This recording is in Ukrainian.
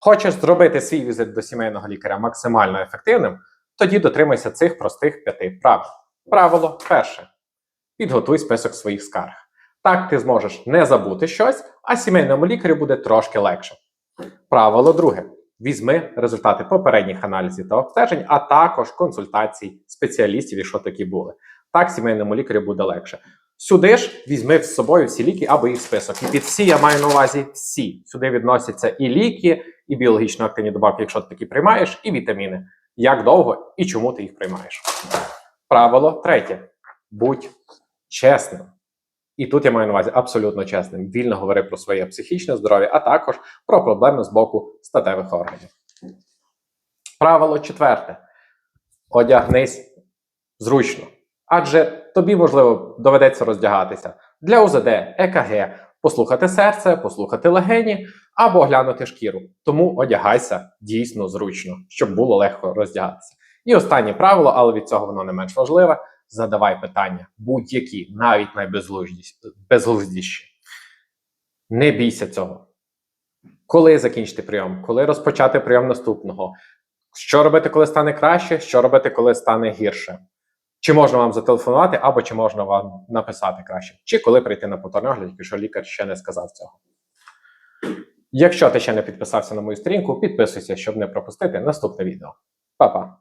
Хочеш зробити свій візит до сімейного лікаря максимально ефективним, тоді дотримайся цих простих п'яти правил. Правило перше. Підготуй список своїх скарг. Так ти зможеш не забути щось, а сімейному лікарю буде трошки легше. Правило друге. Візьми результати попередніх аналізів та обстежень, а також консультацій спеціалістів, якщо такі були. Так сімейному лікарю буде легше. Сюди ж візьми з собою всі ліки або їх список. І під всі я маю на увазі всі. Сюди відносяться і ліки, і біологічно активні добавки, якщо ти такі приймаєш, і вітаміни. Як довго і чому ти їх приймаєш. Правило третє. Будь чесним. І тут я маю на увазі абсолютно чесним. Вільно говори про своє психічне здоров'я, а також про проблеми з боку статевих органів. Правило четверте. Одягнись зручно. Адже тобі, можливо, доведеться роздягатися для УЗД, ЕКГ, послухати серце, послухати легені або оглянути шкіру. Тому одягайся дійсно зручно, щоб було легко роздягатися. І останнє правило, але від цього воно не менш важливе: задавай питання, будь-які, навіть найбезглуздіші. Не бійся цього. Коли закінчити прийом, коли розпочати прийом наступного, що робити, коли стане краще, що робити, коли стане гірше. Чи можна вам зателефонувати, або чи можна вам написати краще, чи коли прийти на повторний огляд, якщо лікар ще не сказав цього. Якщо ти ще не підписався на мою сторінку, підписуйся, щоб не пропустити наступне відео. Па-па!